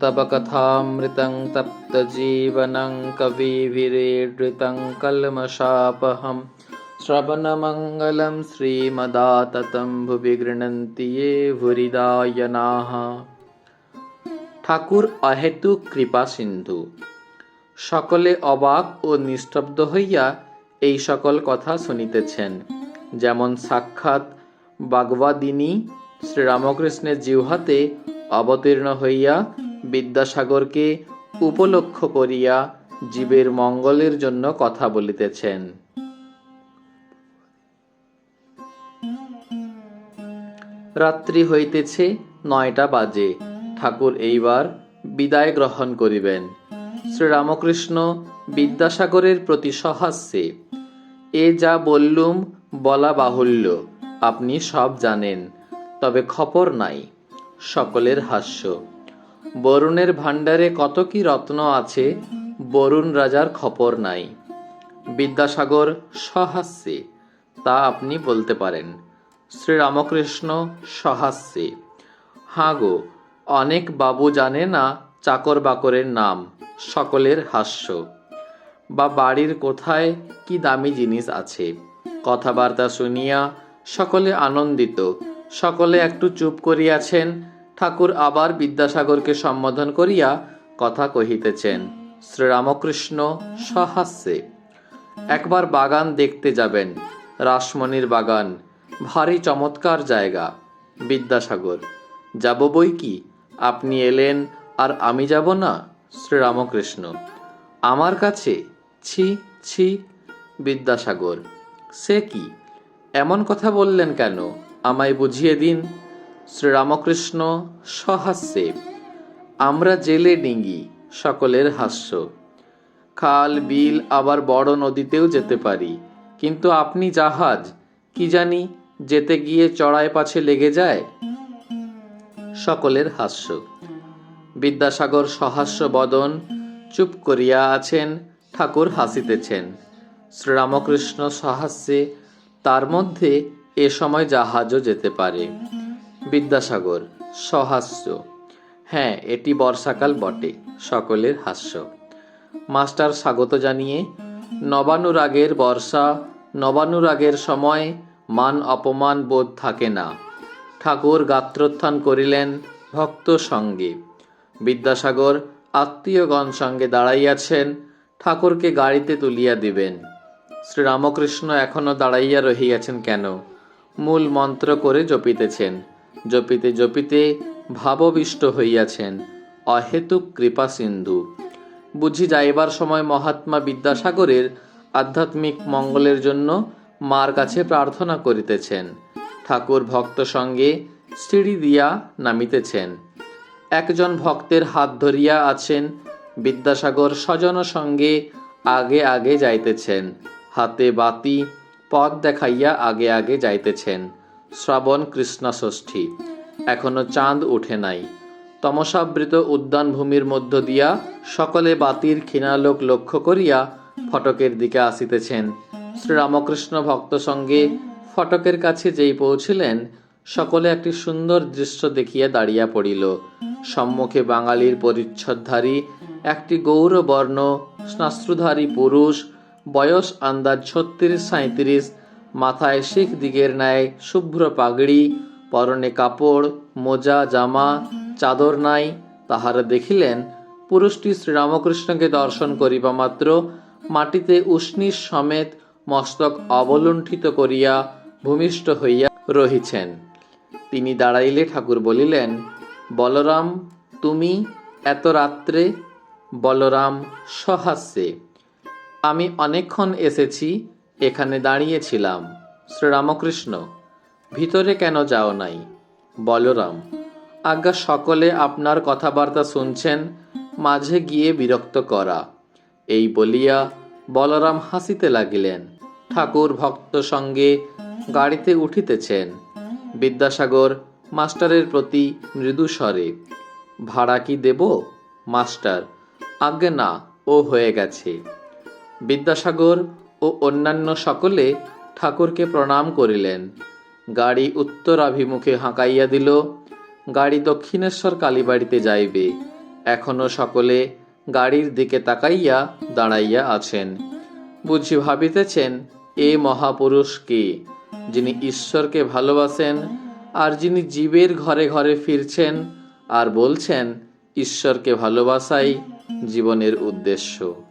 तव कथामृतं तप्तजीवनं कविभिरेडृतं कल्मषापहं श्रवणमङ्गलं श्रीमदाततं भुवि गृह्णन्ति ये भुरिदायनाः ঠাকুর অহেতুক কৃপা সিন্ধু সকলে অবাক ও নিস্তব্ধ হইয়া এই সকল কথা শুনিতেছেন যেমন সাক্ষাৎ বাগবাদিনী শ্রীরামকৃষ্ণের জিহ্বাতে অবতীর্ণ হইয়া বিদ্যাসাগরকে উপলক্ষ করিয়া জীবের মঙ্গলের জন্য কথা বলিতেছেন। রাত্রি হইতেছে নয়টা বাজে। ঠাকুর এইবার বিদায় গ্রহণ করিবেন। শ্রীরামকৃষ্ণ বিদ্যাসাগরের প্রতি সহাস্যে, এ যা বললুম বলা বাহুল্য, আপনি সব জানেন, তবে খবর নাই, সকলের হাস্য। বরুণের ভাণ্ডারে কত কি রত্ন আছে, বরুণ রাজার খবর নাই। বিদ্যাসাগর সহাস্যে, তা আপনি বলতে পারেন। শ্রীরামকৃষ্ণ সহাস্যে, হাঁ গো, অনেক বাবু জানে না চাকর বাকরের নাম, সকলের হাস্য। বা বাড়ির কোথায় কি দামি জিনিস আছে? কথাবার্তা শুনিয়া সকলে আনন্দিত, সকলে একটু চুপ করিয়াছেন ঠাকুর আবার বিদ্যাসাগরকে সম্বোধন করিয়া কথা কহিতেছেন, শ্রীরামকৃষ্ণ, সহাস্যে, একবার বাগান দেখতে যাবেন, রাসমণির বাগান, ভারী চমৎকার জায়গা, বিদ্যাসাগর। যাব বই কি? আপনি এলেন আর আমি যাব না? শ্রীরামকৃষ্ণ, আমার কাছে ছি ছি, বিদ্যাসাগর, সে কি? এমন কথা বললেন কেন? আমায় বুঝিয়ে দিন। শ্রীরামকৃষ্ণ সহাস্যে আমরা জেলে ডিঙ্গি সকলের হাস্য। খাল, বিল, আবার বড় নদীতেও যেতে পারি। কিন্তু আপনি জাহাজ, কি জানি, যেতে গিয়ে চড়াই পাছে লেগে যায়? সকলের হাস্য। বিদ্যাসাগর সহাস্য বদন চুপ করিয়া আছেন, ঠাকুর হাসিতেছেন। শ্রীরামকৃষ্ণ সহাস্যে তার মধ্যে এ সময় জাহাজও যেতে পারে। বিদ্যাসাগর, সহাস্য। হ্যাঁ এটি বর্ষাকাল বটে, সকলের হাস্য। মাস্টার স্বাগত জানিয়ে, নবানুরাগের বর্ষা, নবানুরাগের সময় মান অপমান বোধ থাকে না। ঠাকুর গাত্রোত্থান করিলেন ভক্ত সঙ্গে। বিদ্যাসাগর আত্মীয়গণ সঙ্গে দাঁড়াইয়াছেন, ঠাকুরকে গাড়িতে তুলিয়া দিবেন। শ্রীরামকৃষ্ণ এখনও দাঁড়াইয়া রহিয়াছেন কেন? মূল মন্ত্র করে জপিতেছেন। জপিতে জপিতে ভাববিষ্ট হইয়াছেন। অহেতুক কৃপা সিন্ধু। বুঝি যাইবার সময় মহাত্মা বিদ্যাসাগরের আধ্যাত্মিক মঙ্গলের জন্য মার কাছে প্রার্থনা করিতেছেন। ঠাকুর ভক্ত সঙ্গে সিঁড়ি দিয়া নামিতেছেন। একজন ভক্তের হাত ধরিয়া আছেন, বিদ্যাসাগর স্বজন সঙ্গে আগে আগে যাইতেছেন। হাতে বাতি, পথ দেখাইয়া আগে আগে যাইতেছেন। শ্রাবণ কৃষ্ণ ষষ্ঠী এখনও চাঁদ উঠে নাই। তমসাবৃত উদ্যান ভূমির মধ্য দিয়া সকলে বাতির ক্ষীণালোক লক্ষ্য করিয়া ফটকের দিকে আসিতেছেন। শ্রীরামকৃষ্ণ ভক্ত সঙ্গে ফটকের কাছে যেই পৌঁছিলেন, সকলে একটি সুন্দর দৃশ্য দেখিয়া দাঁড়িয়া পড়িল। সম্মুখে বাঙালির পরিচ্ছদধারী, একটি গৌরবর্ণ শ্নাশ্রুধারী পুরুষ, বয়স আন্দাজ ছত্রিশ সাঁত্রিশ মাথায় শিখ দিগের ন্যায় শুভ্র পাগড়ি, পরনে কাপড়, মোজা, জামা, চাদর নাই। তাহারা দেখিলেন, পুরুষটি শ্রীরামকৃষ্ণকে দর্শন করিবা মাত্র, মাটিতে উষ্ণীষ সমেত মস্তক অবলুণ্ঠিত করিয়া ভূমিষ্ঠ হইয়া রহিছেন। তিনি দাঁড়াইলে ঠাকুর বলিলেন, বলরাম, তুমি এত রাত্রে, বলরাম সহাস্যে, আমি অনেকক্ষণ এসেছি এখানে দাঁড়িয়েছিলাম, শ্রীরামকৃষ্ণ। ভিতরে কেন যাও নাই? বলরাম, আজ্ঞা সকলে আপনার কথাবার্তা শুনছেন, মাঝে গিয়ে বিরক্ত করা। এই বলিয়া বলরাম হাসিতে লাগিলেন। ঠাকুর ভক্ত সঙ্গে গাড়িতে উঠিতেছেন। বিদ্যাসাগর মাস্টারের প্রতি মৃদু স্বরে ভাড়া কি দেব, মাস্টার? আজ্ঞে না, ও হয়ে গেছে। বিদ্যাসাগর ও অন্যান্য সকলে ঠাকুরকে প্রণাম করিলেন। গাড়ি উত্তরাভিমুখে হাঁকাইয়া দিল। গাড়ি দক্ষিণেশ্বর কালীবাড়িতে যাইবে। এখনও সকলে গাড়ির দিকে তাকাইয়া দাঁড়াইয়া আছেন। বুঝি ভাবিতেছেন, এ মহাপুরুষ কে? যিনি ঈশ্বরকে ভালোবাসেন আর যিনি জীবের ঘরে ঘরে ফিরছেন আর বলছেন, ঈশ্বরকে ভালোবাসাই জীবনের উদ্দেশ্য।